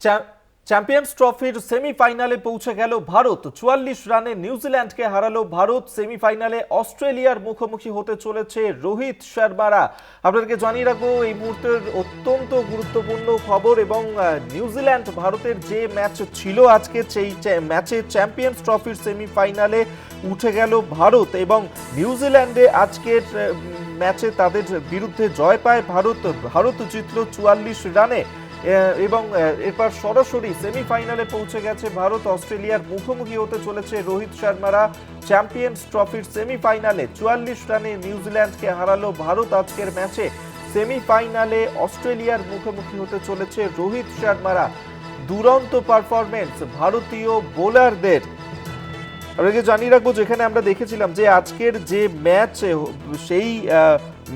চ্যা- champions ট্রফির সেমিফাইনালে পৌঁছে গেল ভারত। চুয়াল্লিশ রানে নিউজিল্যান্ডকে হারালো ভারত। সেমিফাইনালে অস্ট্রেলিয়ার মুখোমুখি হতে চলেছে রোহিত শর্মারা। আপনাদেরকে জানিয়ে রাখব, এই মুহূর্তের অত্যন্ত গুরুত্বপূর্ণ খবর এবং নিউজিল্যান্ড ভারতের যে ম্যাচ ছিল আজকে, সেই ম্যাচে চ্যাম্পিয়ন্স ট্রফির সেমিফাইনালে উঠে গেল ভারত এবং নিউজিল্যান্ডে আজকের ম্যাচে তাদের বিরুদ্ধে জয় পায় ভারত। ভারত জিতল চুয়াল্লিশ রানে। এবং এরপর সরাসরি সেমিফাইনালে পৌঁছে গেছে ভারত, অস্ট্রেলিয়ার মুখোমুখি হতে চলেছে রোহিত শর্মারা চ্যাম্পিয়ন্স ট্রফির সেমিফাইনালে। চুয়াল্লিশ রানে নিউজিল্যান্ডকে হারালো ভারত আজকের ম্যাচে। সেমিফাইনালে অস্ট্রেলিয়ার মুখোমুখি হতে চলেছে রোহিত শর্মারা। দুরন্ত পারফরমেন্স ভারতীয় বোলারদের। আপনাকে জানিয়ে রাখব, যেখানে আমরা দেখেছিলাম যে আজকের যে ম্যাচ, সেই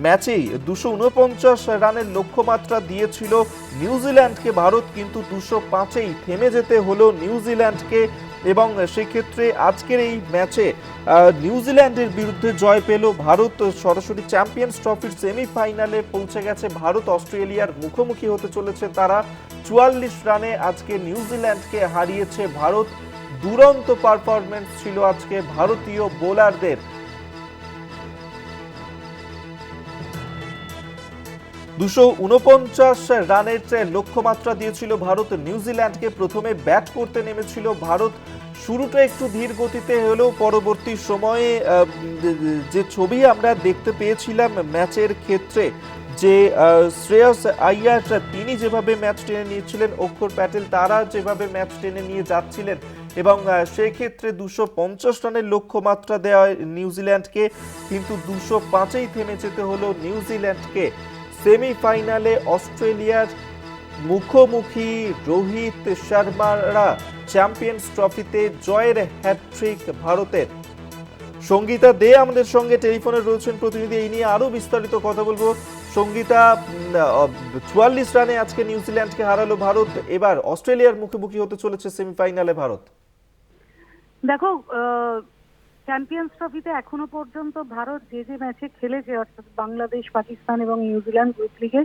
ম্যাচেই দুশো উনপঞ্চাশ রানের লক্ষ্যমাত্রা দিয়েছিল নিউজিল্যান্ডকে। ভারত কিন্তু দুশো পাঁচেই থেমে যেতে হলো নিউজিল্যান্ডকে এবং সেক্ষেত্রে আজকের এই ম্যাচে নিউজিল্যান্ডের বিরুদ্ধে জয় পেল ভারত। সরাসরি চ্যাম্পিয়ন্স ট্রফির সেমিফাইনালে পৌঁছে গেছে ভারত। অস্ট্রেলিয়ার মুখোমুখি হতে চলেছে তারা। চুয়াল্লিশ রানে আজকে নিউজিল্যান্ডকে হারিয়েছে ভারত। দুরন্ত পারফরমেন্স ছিল আজকে ভারতীয় বোলারদের। দুশো উনপঞ্চাশ রানের চেয়ে লক্ষ্যমাত্রা দিয়েছিল ভারত। নিউজিল্যান্ডকে প্রথমে ব্যাট করতে নেমেছিল ভারত। শুরুটা একটু ধীর গতিতে হলেও পরবর্তী সময়ে যে ছবি আমরা দেখতে পেয়েছিলাম ম্যাচের ক্ষেত্রে, যে শ্রেয়স আইয়ার তিনি যেভাবে ম্যাচ টেনে নিয়েছিলেন, অক্ষর প্যাটেল তারা যেভাবে ম্যাচ টেনে নিয়ে যাচ্ছিলেন এবং সেক্ষেত্রে দুশো পঞ্চাশ রানের লক্ষ্যমাত্রা দেওয়া নিউজিল্যান্ডকে, কিন্তু দুশো পাঁচেই থেমে যেতে হলো নিউজিল্যান্ডকে। সেমিফাইনালে অস্ট্রেলিয়ার মুখোমুখি রোহিত শর্মারা চ্যাম্পিয়ন্স ট্রফিতে জয়ের হ্যাট্রিক ভারতের। সঙ্গীতা দে আমাদের সঙ্গে টেলিফোনে রয়েছেন প্রতিনিধি, এই নিয়ে আরও বিস্তারিত কথা বলব। সঙ্গীতা চুয়াল্লিশ রানে আজকে নিউজিল্যান্ডকে হারালো ভারত, এবার অস্ট্রেলিয়ার মুখোমুখি হতে চলেছে সেমিফাইনালে ভারত। দেখো চ্যাম্পিয়ন্স ট্রফিতে এখনও পর্যন্ত ভারত যে যে ম্যাচে খেলেছে, অর্থাৎ বাংলাদেশ, পাকিস্তান এবং নিউজিল্যান্ড গ্রুপ লিগে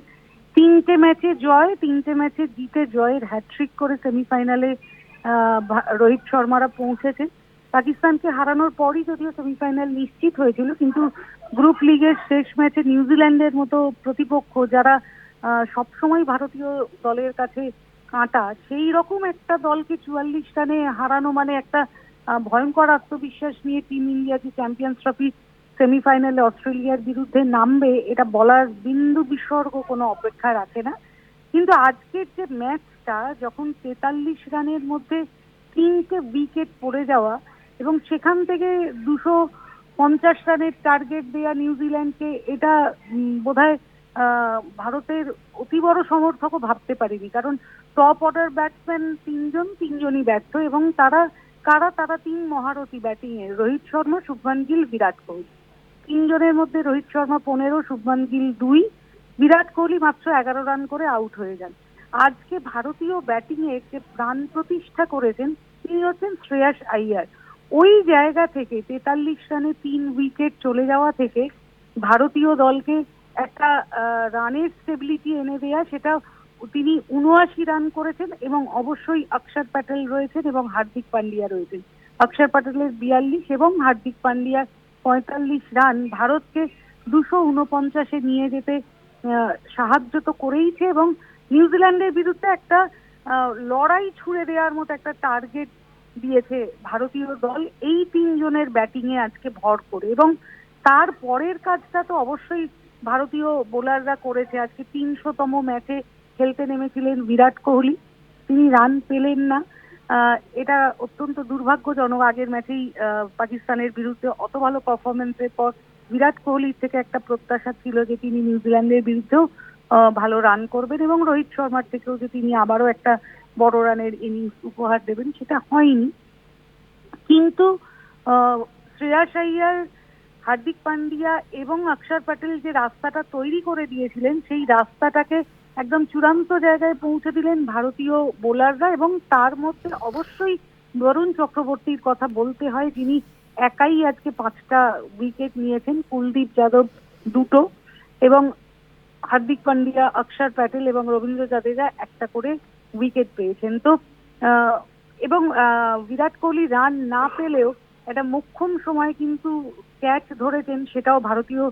তিনটে ম্যাচে জয়, তিনটে ম্যাচে জিতে জয়ের হ্যাট্রিক করে সেমিফাইনালে রোহিত শর্মারা পৌঁছেছে। পাকিস্তানকে হারানোর পরই যদিও সেমিফাইনাল নিশ্চিত হয়েছিল, কিন্তু গ্রুপ লিগের শেষ ম্যাচে নিউজিল্যান্ডের মতো প্রতিপক্ষ যারা সবসময় ভারতীয় দলের কাছে কাঁটা, সেই রকম একটা দলকে চুয়াল্লিশ রানে হারানো মানে একটা ভয়ঙ্কর আত্মবিশ্বাস নিয়ে টিম ইন্ডিয়া যে চ্যাম্পিয়ন্স ট্রফি সেমিফাইনালে অস্ট্রেলিয়ার বিরুদ্ধে নামবে, এটা বলার বিন্দু বিসর্গ কোনো অপেক্ষা রাখে না। কিন্তু আজকের যে ম্যাচটা, যখন তেতাল্লিশ রানের মধ্যে তিনটে উইকেট পড়ে যাওয়া এবং সেখান থেকে দুশো পঞ্চাশ রানের টার্গেট দেয়া নিউজিল্যান্ডকে এটা বোধহয় ভারতের অতি বড় সমর্থকও ভাবতে পারেনি। কারণ টপ অর্ডার ব্যাটসম্যান তিনজন, তিনজনই ব্যর্থ এবং তারা কারা? তারা তিন মহারথী ব্যাটিং এ। রোহিত শর্মা, শুভমান গিল, বিরাট কোহলি। তিনজনের মধ্যে রোহিত শর্মা পনেরো, শুভমান গিল দুই। বিরাট কোহলি মাত্র এগারো রান করে আউট হয়ে যান। আজকে ভারতীয় ব্যাটিং এ যে প্রাণ প্রতিষ্ঠা করেছেন, তিনি হচ্ছেন শ্রেয়াস আইয়ার। ওই জায়গা থেকে তেতাল্লিশ রানে তিন উইকেট চলে যাওয়া থেকে ভারতীয় দলকে একটা রানের স্টেবিলিটি এনে দেয়া, সেটা তিনি উনআশি রান করেছেন এবং অবশ্যই অক্ষর প্যাটেল রয়েছেন এবং হার্দিক পান্ডিয়া রয়েছেন। অক্ষর প্যাটেলের বিয়াল্লিশ এবং হার্দিক পান্ডিয়ার পঁয়তাল্লিশ রান ভারতকে দুশো উনপঞ্চাশে নিয়ে যেতে সাহায্য তো করেইছে এবং নিউজিল্যান্ডের বিরুদ্ধে একটা লড়াই ছুড়ে দেওয়ার মতো একটা টার্গেট দিয়েছে ভারতীয় দল এই তিনজনের ব্যাটিংয়ে আজকে ভর করে এবং তার পরের কাজটা তো অবশ্যই ভারতীয় বোলাররা করেছে। আজকে তিনশোতম ম্যাচে খেলতে নেমেছিলেন বিরাট কোহলি। তিনি রান পেলেন না। এটা অত্যন্ত দুর্ভাগ্যজনক। আগের ম্যাচেই পাকিস্তানের বিরুদ্ধে অত ভালো পারফরমেন্সের পর বিরাট কোহলির থেকে একটা প্রত্যাশা ছিল যে তিনি নিউজিল্যান্ডের বিরুদ্ধেও ভালো রান করবেন এবং রোহিত শর্মার থেকেও যে তিনি আবারও একটা বড় রানের ইনিংস উপহার দেবেন, সেটা হয়নি। কিন্তু শ্রেয়াস আইয়ার হার্দিক পান্ডিয়া এবং অক্ষর প্যাটেল যে রাস্তাটা তৈরি করে দিয়েছিলেন, সেই রাস্তাটাকে একদম চূড়ান্ত জায়গায় পৌঁছে দিলেন ভারতীয় বোলাররা এবং তার মধ্যে অবশ্যই বরুণ চক্রবর্তীর কথা বলতে হয়, যিনি একাই আজকে পাঁচটা উইকেট নিয়েছেন, কুলদীপ যাদব দুটো এবং হার্দিক পান্ডিয়া, অক্ষর প্যাটেল এবং রবীন্দ্র জাদেজা একটা করে উইকেট পেয়েছেন। তো এবং বিরাট কোহলি রান না পেলেও একটা মোক্ষম সময় কিন্তু ক্যাচ ধরেছেন, সেটাও ভারতীয়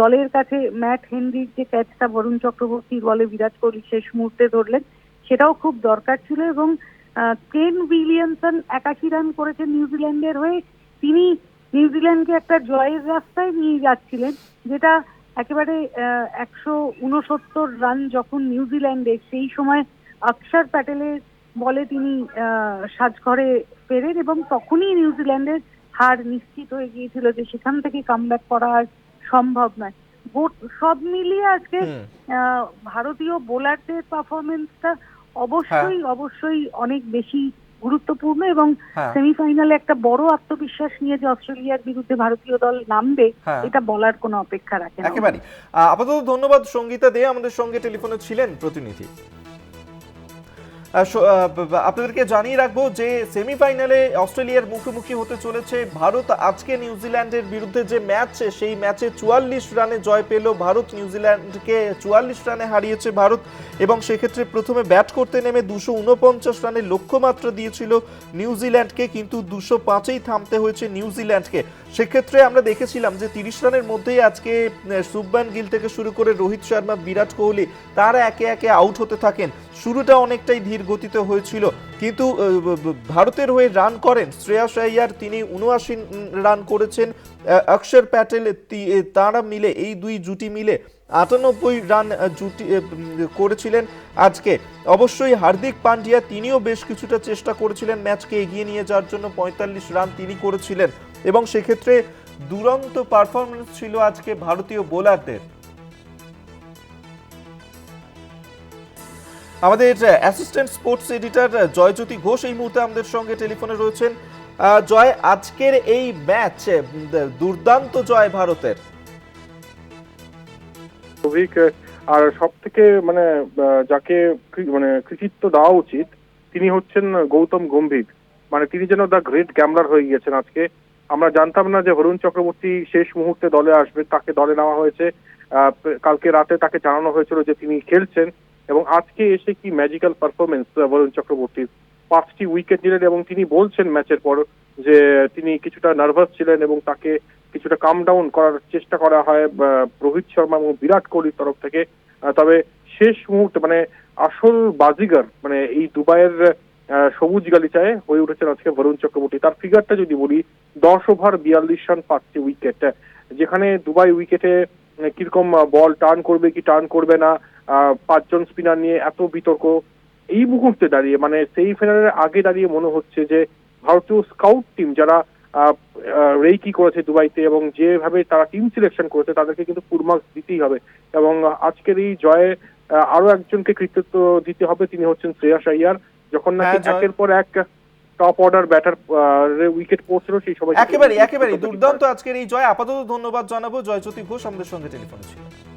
দলের কাছে ম্যাট হেনরির যে ক্যাচটা বরুণ চক্রবর্তীর বলে বিরাট কোহলি শেষ মুহূর্তে ধরলেন, সেটাও খুব দরকার ছিল এবং কেন উইলিয়ামসন একাশি রান করেছেন নিউজিল্যান্ডের হয়ে। তিনি নিউজিল্যান্ডকে একটা জয়ের রাস্তায় নিয়ে যাচ্ছিলেন, যেটা একেবারে একশো উনসত্তর রান যখন নিউজিল্যান্ডে সেই সময় অক্ষর প্যাটেলের বলে তিনি সাজঘরে ফেরেন এবং তখনই নিউজিল্যান্ডের হার নিশ্চিত হয়ে গিয়েছিল যে সেখান থেকে কামব্যাক করা আর সম্ভব নয়। সব মিলিয়ে আজকে ভারতীয় বোলারদের পারফরমেন্সটা অবশ্যই অবশ্যই অনেক বেশি গুরুত্বপূর্ণ এবং হ্যাঁ। সেমিফাইনালে একটা বড় আত্মবিশ্বাস নিয়ে যে অস্ট্রেলিয়ার বিরুদ্ধে ভারতীয় দল নামবে হ্যাঁ। এটা বলার কোনো অপেক্ষা রাখে না। একেবারে আপাতত ধন্যবাদ সঙ্গীতা দে আমাদের সঙ্গে টেলিফোনে ছিলেন প্রতিনিধি। আপনাদেরকে জানিয়ে রাখব যে সেমিফাইনালে অস্ট্রেলিয়ার মুখোমুখি হতে চলেছে ভারত। আজকে নিউজিল্যান্ডের বিরুদ্ধে যে ম্যাচ, সেই ম্যাচে চুয়াল্লিশ রানে জয় পেল ভারত। নিউজিল্যান্ডকে চুয়াল্লিশ রানে হারিয়েছে ভারত এবং সেক্ষেত্রে প্রথমে ব্যাট করতে নেমে দুশো উনপঞ্চাশ রানের লক্ষ্যমাত্রা দিয়েছিল নিউজিল্যান্ডকে, কিন্তু দুশো পাঁচেই থামতে হয়েছে নিউজিল্যান্ডকে। সেক্ষেত্রে আমরা দেখেছিলাম যে তিরিশ রানের মধ্যেই আজকে শুভমান গিল থেকে শুরু করে রোহিত শর্মা, বিরাট কোহলি, তারা একে একে আউট হতে থাকেন। শুরুটা অনেকটাই ধীর গতিতে হয়েছিল। কিন্তু ভারতের হয়ে রান করেন শ্রেয়াস আইয়ার তিনি উনআশি রান করেছেন অক্ষর প্যাটেল তারা মিলে, এই দুই জুটি মিলে আটানব্বই রান জুটি করেছিলেন আজকে। অবশ্যই হার্দিক পান্ডিয়া, তিনিও বেশ কিছুটা চেষ্টা করেছিলেন ম্যাচকে এগিয়ে নিয়ে যাওয়ার জন্য, পঁয়তাল্লিশ রান তিনি করেছিলেন। এবং সেক্ষেত্রে দুরন্ত পারফরমেন্স ছিল আজকে ভারতীয় বোলারদের। আমাদের assistant sports editor Joyjyoti Ghosh এই মুহূর্তে আমাদের সঙ্গে টেলিফোনে রয়েছেন। জয়, আজকের এই ম্যাচ দুর্দান্ত জয় ভারতের। আর সব থেকে মানে যাকে মানে কৃতিত্ব দেওয়া উচিত, তিনি হচ্ছেন গৌতম গম্ভীর। মানে তিনি যেন দ্য গ্রেট গ্যামলার হয়ে গিয়েছেন আজকে। আমরা জানতাম না যে হরুণ চক্রবর্তী শেষ মুহূর্তে দলে আসবে, তাকে দলে নেওয়া হয়েছে। কালকে রাতে তাকে জানানো হয়েছিল যে তিনি খেলছেন। এবং আজকে এসে কি ম্যাজিক্যাল পারফরমেন্স বরুণ চক্রবর্তীর পাঁচটি উইকেট নিলেন এবং তিনি বলছেন ম্যাচের পর যে তিনি কিছুটা নার্ভাস ছিলেন এবং তাকে কিছুটা কাম ডাউন করার চেষ্টা করা হয় রোহিত শর্মা এবং বিরাট কোহলির তরফ থেকে। তবে শেষ মুহূর্তে মানে আসল বাজিগার মানে এই দুবাইয়ের সবুজ গালিচায় হয়ে উঠেছেন আজকে বরুণ চক্রবর্তী। তার ফিগারটা যদি বলি, দশ ওভার বিয়াল্লিশ রান পাঁচটি উইকেট যেখানে দুবাই উইকেটে কীরকম বল টার্ন করবে কি টার্ন করবে না পাঁচজন স্পিনার নিয়ে এত বিতর্ক। এই মুহূর্তে দাঁড়িয়ে মানে সেই ফাইনালের আগে দাঁড়িয়ে মনে হচ্ছে যে ভারতীয় স্কাউট টিম যারা রেইকি করেছে দুবাইতে এবং যেভাবে তারা টিম সিলেকশন করেছে তাদেরকে কিন্তু ফুল মার্কস দিতেই হবে। এবং আজকের এই জয়ে আরও একজনকে কৃতিত্ব দিতে হবে তিনি হচ্ছেন শ্রেয়াস আইয়ার। যখন নাকি হ্যাঁ, একের পর এক টপ অর্ডার ব্যাটার উইকেট পড়ছিল সেই সময় একেবারে একেবারে দুর্দান্ত আজকের এই জয়। আপাতত ধন্যবাদ জানাব। জয়জ্যোতি ঘোষ আমাদের সঙ্গে টেলিফোনে ছিলেন